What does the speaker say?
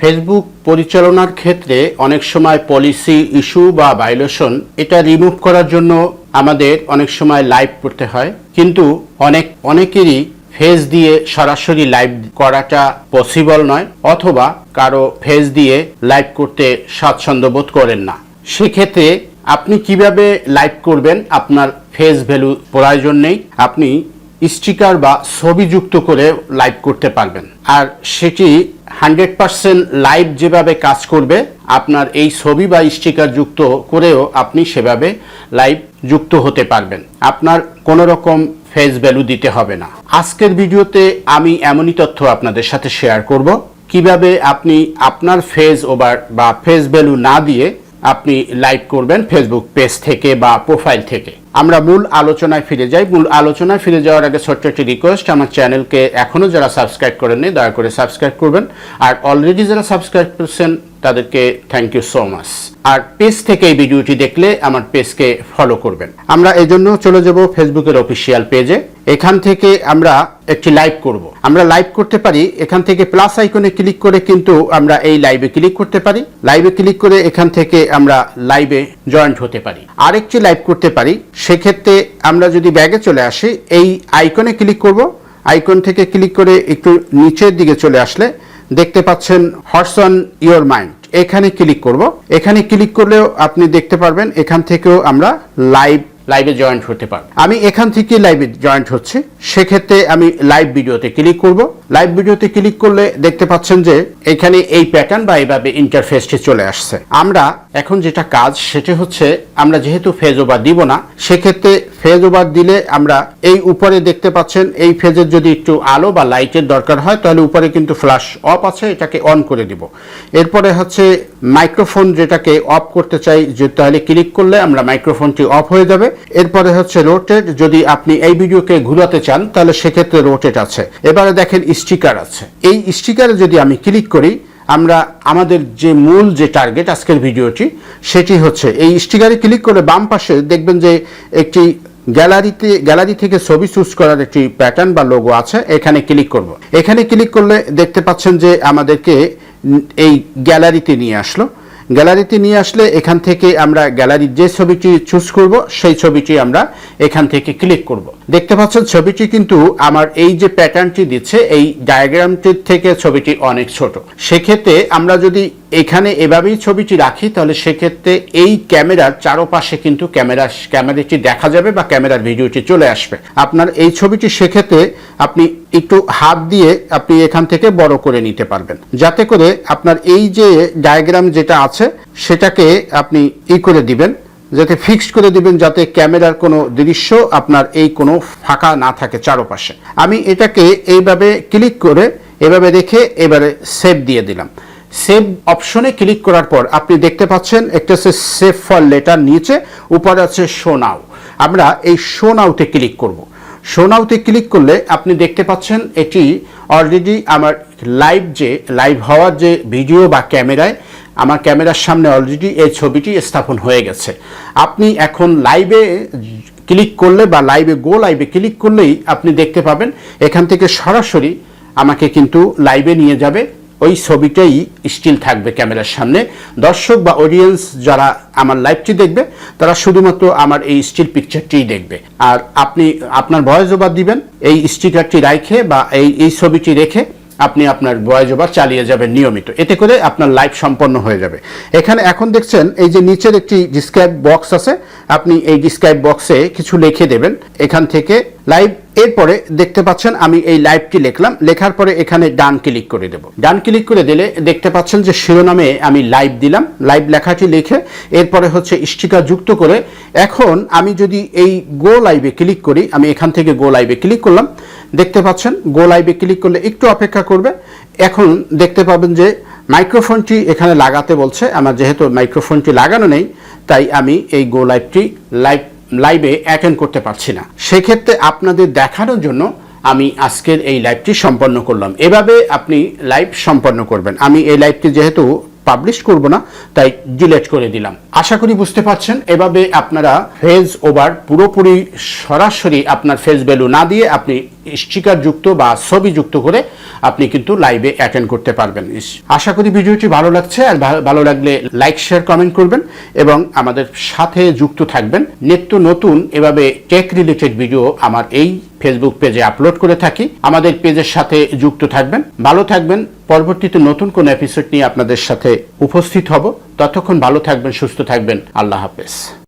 Facebook পরিচালনার ক্ষেত্রে অনেক সময় পলিসি ইস্যু বা ভায়োলেশন এটা রিমুভ করার জন্য আমাদের অনেক সময় লাইভ করতে হয়। কিন্তু অনেক, অনেকেরই ফেস দিয়ে সরাসরি লাইভ করাটা পসিবল নয় অথবা কারও ফেস দিয়ে লাইভ করতে স্বাচ্ছন্দ্য বোধ করেন না। সেক্ষেত্রে আপনি কীভাবে লাইভ করবেন? আপনার ফেস ভ্যালু প্রয়োজন নেই। আপনি স্টিকার বা ছবি যুক্ত করে লাইভ করতে পারবেন। আর সেটি হান্ড্রেড পার্সেন্ট লাইভ যেভাবে কাজ করবে, আপনার এই ছবি বা স্টিকার যুক্ত করেও আপনি সেভাবে লাইভ যুক্ত হতে পারবেন। আপনার কোনো রকম ফেস ভ্যালু দিতে হবে না। আজকের ভিডিওতে আমি এমনই তথ্য আপনাদের সাথে শেয়ার করব। কীভাবে আপনি আপনার ফেজ ওভার বা ফেস ভ্যালু না দিয়ে আপনি লাইক করবেন ফেসবুক পেজ থেকে বা প্রোফাইল থেকে। আমরা মূল আলোচনায় ফিরে যাই। মূল আলোচনায় ফিরে যাওয়ার আগে ছোট্ট একটি রিকোয়েস্ট আমার চ্যানেলকে এখনও যারা সাবস্ক্রাইব করেননি, দয়া করে সাবস্ক্রাইব করবেন। আর অলরেডি যারা সাবস্ক্রাইব করেছেন তাদেরকে থ্যাংক ইউ সো মাচ আর পেজ থেকে এই ভিডিওটি দেখলে আমার পেজকে ফলো করবেন। আমরা এই জন্য চলে যাব ফেসবুকের অফিসিয়াল পেজে এখান থেকে আমরা একটি লাইভ করব। আমরা লাইভ করতে পারি, এখান থেকে প্লাস আইকনে ক্লিক করে কিন্তু আমরা এই লাইভে ক্লিক করতে পারি। লাইভে ক্লিক করে এখান থেকে আমরা লাইভে জয়েন্ট হতে পারি। আরেকটি লাইভ করতে পারি, সেক্ষেত্রে আমরা যদি ব্যাগে চলে আসি, এই আইকনে ক্লিক করব। আইকন থেকে ক্লিক করে একটু নিচের দিকে চলে আসলে দেখতে পাচ্ছেন হর্স অন ইয়োর মাইন্ড এখানে ক্লিক করব। এখানে ক্লিক করলেও আপনি দেখতে পারবেন এখান থেকেও আমরা লাইভ লাইভে জয়েন্ট হতে পারব। আমি এখান থেকে লাইভে জয়েন্ট হচ্ছে। সেক্ষেত্রে আমি লাইভ ভিডিওতে ক্লিক করব। লাইভ ভিডিওতে ক্লিক করলে দেখতে পাচ্ছেন যে এখানে এই প্যাটার্ন বা এইভাবে ইন্টারফেসটি চলে আসছে। আমরা এখন যেটা কাজ সেটা হচ্ছে আমরা যেহেতু ফেজ ওভার দিব না, সেক্ষেত্রে ফেজ ওভার দিলে আমরা এই উপরে দেখতে পাচ্ছেন এই ফেজের যদি একটু আলো বা লাইটের দরকার হয়, তাহলে উপরে কিন্তু ফ্ল্যাশ অফ আছে, এটাকে অন করে দিব। এরপরে হচ্ছে মাইক্রোফোন যেটাকে অফ করতে চাই, যে তাহলে ক্লিক করলে আমরা মাইক্রোফোনটি অফ হয়ে যাবে। এরপরে হচ্ছে রোটেট যদি আপনি এই ভিডিওকে ঘুরাতে চান, তাহলে সেক্ষেত্রে রোটেট আছে। এবারে দেখেন স্টিকার আছে। এই স্টিকারে যদি আমি ক্লিক করি, আমরা আমাদের যে মূল যে টার্গেট আজকের ভিডিওটি, সেটি হচ্ছে এই স্টিকারে ক্লিক করে বাম পাশে দেখবেন যে একটি গ্যালারিতে, গ্যালারি থেকে ছবি চুজ করার একটি প্যাটার্ন বা লোগো আছে, এখানে ক্লিক করব। এখানে ক্লিক করলে দেখতে পাচ্ছেন যে আমাদেরকে এই গ্যালারিতে নিয়ে আসলো। গ্যালারিতে নিয়ে আসলে এখান থেকে আমরা গ্যালারির যে ছবিটি চুজ করব, সেই ছবিটি আমরা এখান থেকে ক্লিক করব। দেখতে পাচ্ছেন, ছবিটি কিন্তু আমার এই যে প্যাটার্নটি দিচ্ছে, এই ডায়াগ্রামটির থেকে ছবিটি অনেক ছোট। সেক্ষেত্রে আমরা যদি এখানে এভাবেই ছবিটি রাখি, তাহলে সেক্ষেত্রে এই ক্যামেরার চারোপাশে কিন্তু ক্যামেরা, ক্যামেরাটি দেখা যাবে বা ক্যামেরার ভিডিওটি চলে আসবে। আপনার এই ছবিটি সেক্ষেত্রে আপনি একটু হাত দিয়ে আপনি এখান থেকে বড় করে নিতে পারবেন। যাতে করে আপনার এই যে ডায়াগ্রাম যেটা আছে, সেটাকে আপনি ই করে দিবেন, যাতে ফিক্সড করে দিবেন যাতে ক্যামেরার কোনো দৃশ্য আপনার এই কোনো ফাঁকা না থাকে চারোপাশে। আমি এটাকে এইভাবে ক্লিক করে এভাবে রেখে এবারে সেভ দিয়ে দিলাম। সেভ অপশনে ক্লিক করার পর আপনি দেখতে পাচ্ছেন একটা হচ্ছে সেভ ফর লেটার নিচে, উপরে আছে শো নাও আমরা এই শো নাওতে ক্লিক করব। শো নাওতে ক্লিক করলে আপনি দেখতে পাচ্ছেন এটি অলরেডি আমার লাইভ যে লাইভ হওয়ার যে ভিডিও বা ক্যামেরায়, আমার ক্যামেরার সামনে অলরেডি এই ছবিটি স্থাপন হয়ে গেছে। আপনি এখন লাইভে ক্লিক করলে বা লাইভে গো লাইভে ক্লিক করলেই আপনি দেখতে পাবেন, এখান থেকে সরাসরি আমাকে কিন্তু লাইভে নিয়ে যাবে। ওই ছবিটাই স্টিল থাকবে ক্যামেরার সামনে। দর্শক বা অডিয়েন্স যারা আমার লাইভটি দেখবে, তারা শুধুমাত্র আমার এই স্টিল পিকচারটিই দেখবে। আর আপনি, আপনার ভয়েস ওভার দিবেন, এই স্টিকারটি রাখে বা এই এই ছবিটি রেখে আপনি আপনার ভয়েস ওভার চালিয়ে যাবেন নিয়মিত। এতে করে আপনার লাইভ সম্পন্ন হয়ে যাবে। এখানে এখন দেখছেন, এই যে নিচের একটি ডিসক্রাইব বক্স আছে, আপনি এই ডিসক্রাইব বক্সে কিছু লিখে দেবেন। এখান থেকে লাইভ এরপরে দেখতে পাচ্ছেন, আমি এই লাইভটি লিখলাম। লেখার পরে এখানে ডান ক্লিক করে দেব। ডান ক্লিক করে দিলে দেখতে পাচ্ছেন যে শিরোনামে আমি লাইভ দিলাম। লাইভ লেখাটি লিখে এরপরে হচ্ছে স্টিকার যুক্ত করে এখন আমি যদি এই গো লাইভে ক্লিক করি, আমি এখান থেকে গো লাইভে ক্লিক করলাম। দেখতে পাচ্ছেন গো লাইভে ক্লিক করলে একটু অপেক্ষা করবে। এখন দেখতে পাবেন যে মাইক্রোফোনটি এখানে লাগাতে বলছে। আমার যেহেতু মাইক্রোফোনটি লাগানো নেই, তাই আমি এই গো লাইভটি লাইভ লাইভে অ্যাটেন্ড করতে পারছি না। সেক্ষেত্রে আপনাদের দেখানোর জন্য আমি আজকের এই লাইভটি সম্পন্ন করলাম। এভাবে আপনি লাইভ সম্পন্ন করবেন। আমি এই লাইভটি যেহেতু পাবলিশ করব না, তাই ডিলেট করে দিলাম। আশা করি বুঝতে পারছেন, এভাবে আপনারা ফেজ ওভার পুরোপুরি সরাসরি আপনার ফেজ ভ্যালু না দিয়ে আপনি স্টিকার যুক্ত বা ছবি যুক্ত করে আপনি কিন্তু লাইভে অ্যাটেন্ড করতে পারবেন। আশা করি ভিডিওটি ভালো লাগছে আর ভালো লাগলে লাইক শেয়ার কমেন্ট করবেন এবং আমাদের সাথে যুক্ত থাকবেন। নিত্য নতুন এভাবে টেক রিলেটেড ভিডিও আমার এই ফেসবুক পেজে আপলোড করে থাকি। আমাদের পেজের সাথে যুক্ত থাকবেন। ভালো থাকবেন। পরবর্তীতে নতুন কোন এপিসোড নিয়ে আপনাদের সাথে উপস্থিত হব। ততক্ষণ ভালো থাকবেন, সুস্থ থাকবেন। আল্লাহ হাফেজ।